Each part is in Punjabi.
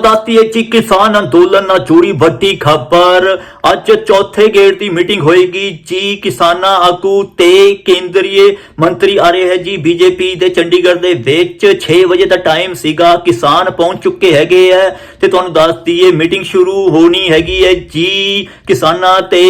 ਦੱਸਦੀ ਹੈ ਕਿ ਕਿਸਾਨ ਅੰਦੋਲਨ ਨਾਲ ਜੁੜੀ ਵੱਡੀ ਖਬਰ। ਅੱਜ ਚੌਥੇ ਗੇੜ ਦੀ ਮੀਟਿੰਗ ਹੋਏਗੀ। ਜੀ ਕਿਸਾਨਾਂ ਆਗੂ ਤੇ ਕੇਂਦਰੀ ਮੰਤਰੀ ਆ ਰਹੇ ਹੈ ਜੀ। ਬੀਜੇਪੀ ਦੇ ਚੰਡੀਗੜ੍ਹ ਦੇ ਵਿੱਚ 6 ਵਜੇ ਦਾ ਟਾਈਮ ਸੀਗਾ। ਕਿਸਾਨ ਪਹੁੰਚ ਚੁੱਕੇ ਹੈਗੇ ਹੈ ਤੇ ਤੁਹਾਨੂੰ ਦੱਸਦੀਏ ਮੀਟਿੰਗ ਸ਼ੁਰੂ ਹੋਣੀ ਹੈਗੀ ਹੈ। ਜੀ ਕਿਸਾਨਾਂ ਤੇ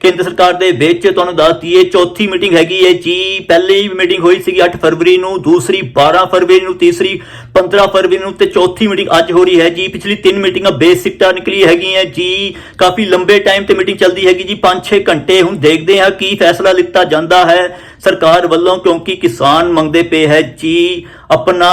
ਕੇਂਦਰ ਸਰਕਾਰ ਦੇ ਵਿੱਚ ਤੁਹਾਨੂੰ ਦੱਸਦੀਏ ਚੌਥੀ ਮੀਟਿੰਗ ਹੈਗੀ ਹੈ। ਜੀ ਪਹਿਲੀ ਮੀਟਿੰਗ ਹੋਈ ਸੀਗੀ 8 ਫਰਵਰੀ ਨੂੰ। ਦੂਸਰੀ 12 ਫਰਵਰੀ ਨੂੰ। ਤੀਸਰੀ 15 ਫਰਵਰੀ ਨੂੰ। ਤੇ ਚੌਥੀ ਮੀਟਿੰਗ ਅੱਜ ਹੋ ਰਹੀ ਹੈ ਜੀ। ਪਿਛਲੀ ਤਿੰਨ ਮੀਟਿੰਗਾਂ ਬੇਸਿਕਟਾ ਨਿਕਲੀ ਹੈਗੀਆਂ ਜੀ, ਕਾਫੀ ਲੰਬੇ ਟਾਈਮ ਤੇ ਮੀਟਿੰਗ ਚੱਲਦੀ ਹੈਗੀ ਜੀ 5-6 ਘੰਟੇ ਹੁਣ ਦੇਖਦੇ ਹਾਂ ਕੀ ਫੈਸਲਾ ਲਿੱਤਾ ਜਾਂਦਾ ਹੈ। ਸਰਕਾਰ ਵੱਲੋਂ ਕਿਉਂਕਿ ਕਿਸਾਨ ਮੰਗਦੇ ਪਏ ਹੈ ਜੀ, ਆਪਣਾ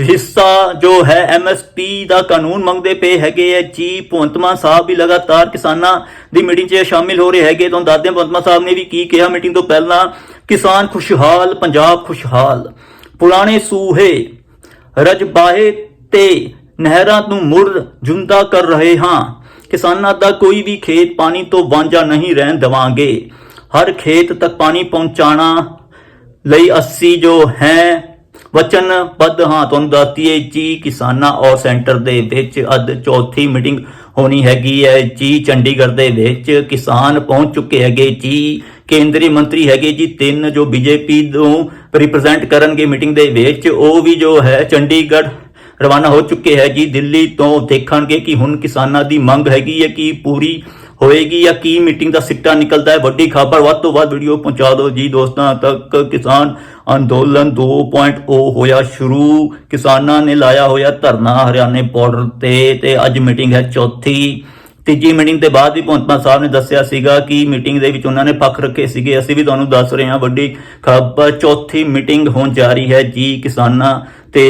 ਹਿੱਸਾ ਜੋ ਹੈ ਐਮਐਸਪੀ ਦਾ ਕਾਨੂੰਨ ਮੰਗਦੇ ਪਏ ਹੈਗੇ ਹੈ ਜੀ, ਭਗਵੰਤ ਮਾਨ ਸਾਹਿਬ ਵੀ ਲਗਾਤਾਰ ਕਿਸਾਨਾਂ ਦੀ ਮੀਟਿੰਗ 'ਚ ਸ਼ਾਮਿਲ ਹੋ ਰਹੇ ਹੈਗੇ। ਤੁਹਾਨੂੰ ਦੱਸਦੇ ਹਾਂ ਭਗਵੰਤ ਮਾਨ ਸਾਹਿਬ ਨੇ ਵੀ ਕੀ ਕਿਹਾ ਮੀਟਿੰਗ ਤੋਂ ਪਹਿਲਾਂ, ਕਿਸਾਨ ਖੁਸ਼ਹਾਲ, ਪੰਜਾਬ ਖੁਸ਼ਹਾਲ, ਪੁਰਾਣੇ ਸੂਹੇ, ਰਜਬਾਹੇ ਤੇ ਨਹਿਰਾਂ ਨੂੰ ਮੁੜ ਜੁੰਦਾ ਕਰ ਰਹੇ ਹਾਂ। ਕਿਸਾਨਾਂ ਦਾ ਕੋਈ ਵੀ ਖੇਤ ਪਾਣੀ ਤੋਂ ਵਾਂਝਾ ਨਹੀਂ ਰਹਿਣ ਦੇਵਾਂਗੇ। ਹਰ ਖੇਤ ਤੱਕ ਪਾਣੀ ਪਹੁੰਚਾਣਾ ਲਈ ਅਸੀਂ ਜੋ ਹੈ ਵਚਨਬੱਧ ਹਾਂ। ਤੁਹਾਨੂੰ ਦੱਸਦੀਏ ਜੀ, ਕਿਸਾਨਾਂ ਔਰ ਸੈਂਟਰ ਦੇ ਵਿੱਚ ਅੱਜ ਚੌਥੀ ਮੀਟਿੰਗ ਹੋਣੀ ਹੈਗੀ ਹੈ ਜੀ। ਚੰਡੀਗੜ੍ਹ ਦੇ ਵਿੱਚ ਕਿਸਾਨ ਪਹੁੰਚ ਚੁੱਕੇ ਹੈਗੇ ਜੀ। ਕੇਂਦਰੀ ਮੰਤਰੀ ਹੈਗੇ ਜੀ, ਤਿੰਨ ਜੋ ਬੀਜੇਪੀ ਨੂੰ ਰਿਪਰੈਜ਼ੈਂਟ ਕਰਨਗੇ ਮੀਟਿੰਗ ਦੇ ਵਿੱਚ, ਉਹ ਵੀ ਜੋ ਹੈ ਚੰਡੀਗੜ੍ਹ ਰਵਾਨਾ ਹੋ ਚੁੱਕੇ ਹੈ ਜੀ। ਦਿੱਲੀ ਤੋਂ ਦੇਖਣਗੇ ਕਿ ਹੁਣ ਕਿਸਾਨਾਂ ਦੀ ਮੰਗ ਹੈਗੀ ਹੈ ਕਿ ਪੂਰੀ ਹੋਏਗੀ ਜਾਂ ਕੀ ਮੀਟਿੰਗ ਦਾ ਸਿੱਟਾ ਨਿਕਲਦਾ ਹੈ। ਵੱਡੀ ਖਬਰ ਵੱਧ ਤੋਂ ਵੱਧ ਵੀਡੀਓ ਪਹੁੰਚਾ ਦਿਓ ਜੀ। ਦੋਸਤਾਂ, ਤੱਕ ਕਿਸਾਨ ਅੰਦੋਲਨ 2.0 ਹੋਇਆ ਸ਼ੁਰੂ। ਕਿਸਾਨਾਂ ਨੇ ਲਾਇਆ ਹੋਇਆ ਧਰਨਾ ਹਰਿਆਣੇ ਬਾਰਡਰ ਤੇ ਤੇ ਅੱਜ ਮੀਟਿੰਗ ਹੈ ਚੌਥੀ। ਤੀਜੀ ਮੀਟਿੰਗ ਦੇ ਬਾਅਦ ਵੀ ਭਗਵੰਤ ਮਾਨ ਸਾਹਿਬ ਨੇ ਦੱਸਿਆ ਸੀਗਾ ਕਿ ਮੀਟਿੰਗ ਦੇ ਵਿੱਚ ਉਹਨਾਂ ਨੇ ਪੱਖ ਰੱਖੇ ਸੀਗੇ। ਅਸੀਂ ਵੀ ਤੁਹਾਨੂੰ ਦੱਸ ਰਹੇ ਹਾਂ। ਵੱਡੀ ਖਬਰ ਚੌਥੀ ਮੀਟਿੰਗ ਹੋਣ ਜਾ ਰਹੀ ਹੈ ਜੀ ਕਿਸਾਨਾਂ ਤੇ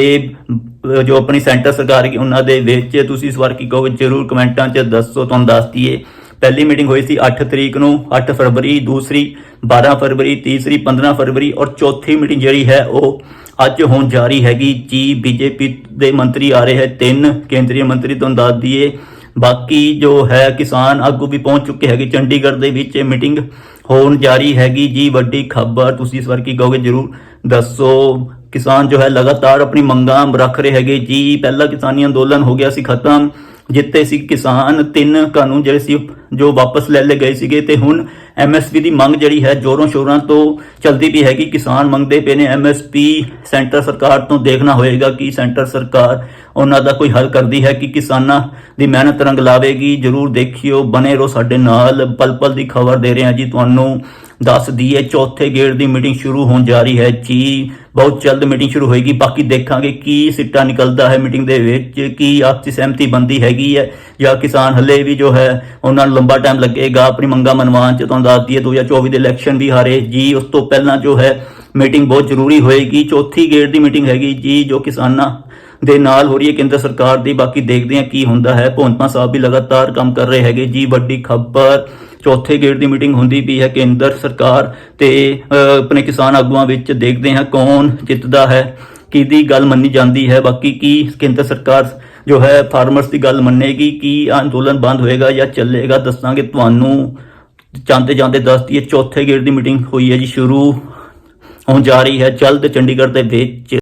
ਜੋ ਆਪਣੀ ਸੈਂਟਰ ਸਰਕਾਰ ਹੈ ਉਹਨਾਂ ਦੇ ਵਿੱਚ ਤੁਸੀਂ ਇਸ ਵਾਰ ਕੀ ਕਹੋਗੇ, ਜਰੂਰ ਕਮੈਂਟਾਂ 'ਚ ਦੱਸੋ, ਤੁਹਾਨੂੰ ਦੱਸ ਦਈਏ। ਪਹਿਲੀ ਮੀਟਿੰਗ ਹੋਈ ਸੀ 8 ਤਰੀਕ ਨੂੰ 8 ਫਰਵਰੀ, ਦੂਸਰੀ 12 ਫਰਵਰੀ, ਤੀਸਰੀ 15 ਫਰਵਰੀ ਔਰ ਚੌਥੀ ਮੀਟਿੰਗ ਜਿਹੜੀ ਹੈ ਉਹ ਅੱਜ ਹੋਣ ਜਾ ਰਹੀ ਹੈਗੀ। ਜੀ, ਬੀਜੇਪੀ ਦੇ ਮੰਤਰੀ ਆ ਰਹੇ ਹੈ, ਤਿੰਨ ਕੇਂਦਰੀ ਮੰਤਰੀ ਤੁਹਾਨੂੰ ਦੱਸ ਦਈਏ। ਬਾਕੀ ਜੋ ਹੈ, ਕਿਸਾਨ ਆਗੂ ਵੀ ਪਹੁੰਚ ਚੁੱਕੇ ਹੈਗੇ, ਚੰਡੀਗੜ੍ਹ ਦੇ ਵਿੱਚ ਇਹ ਮੀਟਿੰਗ ਹੋਣ ਜਾਰੀ ਹੈਗੀ। ਜੀ, ਵੱਡੀ ਖਬਰ ਤੁਸੀਂ ਇਸ ਵਾਰ ਕੀ ਕਹੋਗੇ, ਜਰੂਰ ਦੱਸੋ। ਕਿਸਾਨ ਜੋ ਹੈ ਲਗਾਤਾਰ ਆਪਣੀ ਮੰਗਾਂ ਰੱਖ ਰਹੇ ਹੈਗੇ। ਜੀ, ਪਹਿਲਾ ਕਿਸਾਨੀ ਅੰਦੋਲਨ ਹੋ ਗਿਆ ਸੀ ਖਤਮ, ਜਿੱਤੇ ਸੀ ਕਿਸਾਨ ਤਿੰਨ ਕਾਨੂੰਨ ਜਿਹੜੇ ਸੀ, ਜੋ ਵਾਪਸ ਲੈ ਲਏ ਗਏ ਸੀਗੇ ਤੇ ਹੁਣ ਐਮਐਸਪੀ ਦੀ ਮੰਗ ਜਿਹੜੀ ਹੈ ਜ਼ੋਰਾਂ ਸ਼ੋਰਾਂ ਤੋਂ ਚਲਦੀ ਪਈ ਹੈਗੀ। ਕਿਸਾਨ ਮੰਗਦੇ ਪਏ ਨੇ ਐਮਐਸਪੀ ਸੈਂਟਰ ਸਰਕਾਰ ਤੋਂ ਦੇਖਣਾ ਹੋਏਗਾ ਕਿ ਸੈਂਟਰ ਸਰਕਾਰ ਉਹਨਾਂ ਦਾ ਕੋਈ ਹੱਲ ਕਰਦੀ ਹੈ ਕਿ ਕਿਸਾਨਾਂ ਦੀ ਮਿਹਨਤ ਰੰਗ ਲਾਵੇਗੀ। ਜਰੂਰ ਦੇਖਿਓ ਬਨੇ ਰਹੋ ਸਾਡੇ ਨਾਲ। ਪਲ ਪਲ ਦੀ ਖਬਰ ਦੇ ਰਹੇ ਹਾਂ ਜੀ ਤੁਹਾਨੂੰ। ਦੱਸਦੀ ਹੈ ਚੌਥੇ ਗੇੜ ਦੀ ਮੀਟਿੰਗ ਸ਼ੁਰੂ ਹੋਣ ਜਾ ਰਹੀ ਹੈ ਜੀ। ਬਹੁਤ ਜਲਦ ਮੀਟਿੰਗ ਸ਼ੁਰੂ ਹੋਏਗੀ। ਬਾਕੀ ਦੇਖਾਂਗੇ ਕੀ ਸਿੱਟਾ ਨਿਕਲਦਾ ਹੈ ਮੀਟਿੰਗ ਦੇ ਵਿੱਚ, ਕੀ ਆਪਸੀ ਸਹਿਮਤੀ ਬੰਦੀ ਹੈਗੀ ਹੈ, ਜਾਂ ਕਿਸਾਨ ਹੱਲੇ ਵੀ ਜੋ ਹੈ, ਉਹਨਾਂ ਨੂੰ ਲੰਬਾ ਟਾਈਮ ਲੱਗੇਗਾ। ਆਪਣੀ ਮੰਗਾਂ ਮਨਵਾਉਣ ਚ ਤੁਹਾਨੂੰ ਦੱਸ ਦਈਏ 2024 ਦੇ ਇਲੈਕਸ਼ਨ ਵੀ ਹਾਰੇ ਜੀ। ਉਸ ਤੋਂ ਪਹਿਲਾਂ ਜੋ ਹੈ ਮੀਟਿੰਗ ਬਹੁਤ ਜ਼ਰੂਰੀ ਹੋਏਗੀ। ਚੌਥੀ ਗੇੜ ਦੀ ਮੀਟਿੰਗ ਹੈਗੀ ਜੀ, ਜੋ ਕਿਸਾਨਾਂ ਦੇ ਨਾਲ ਹੋ ਰਹੀ ਹੈ ਕੇਂਦਰ ਸਰਕਾਰ ਦੀ। ਬਾਕੀ ਦੇਖਦੇ ਹਾਂ ਕੀ ਹੁੰਦਾ ਹੈ। ਭਗਵੰਤ ਸਾਹਿਬ ਵੀ ਲਗਾਤਾਰ ਕੰਮ ਕਰ ਰਹੇ ਹੈਗੇ ਜੀ। ਵੱਡੀ ਖਬਰ ਚੌਥੇ ਗੇੜ ਦੀ ਮੀਟਿੰਗ ਹੁੰਦੀ ਪਈ ਹੈ ਕੇਂਦਰ ਸਰਕਾਰ ਤੇ ਆਪਣੇ ਕਿਸਾਨ ਆਗੂਆਂ ਵਿੱਚ ਦੇਖਦੇ ਹਾਂ ਕੌਣ ਜਿੱਤਦਾ ਹੈ, ਕਿਹਦੀ ਗੱਲ ਮੰਨੀ ਜਾਂਦੀ ਹੈ। ਬਾਕੀ ਕੀ ਕੇਂਦਰ ਸਰਕਾਰ ਜੋ ਹੈ ਫਾਰਮਰਸ ਦੀ ਗੱਲ ਮੰਨੇਗੀ, ਕੀ ਅੰਦੋਲਨ ਬੰਦ ਹੋਏਗਾ ਜਾਂ ਚੱਲੇਗਾ ਦੱਸਾਂਗੇ ਤੁਹਾਨੂੰ। ਜਾਂਦੇ ਜਾਂਦੇ ਦੱਸਦੀ ਦਈਏ, ਚੌਥੇ ਗੇੜ ਦੀ ਮੀਟਿੰਗ ਹੋਈ ਹੈ ਜੀ, ਸ਼ੁਰੂ ਹੋਣ ਜਾ ਰਹੀ ਹੈ। ਜਲਦ ਚੰਡੀਗੜ੍ਹ ਦੇ ਵਿੱਚ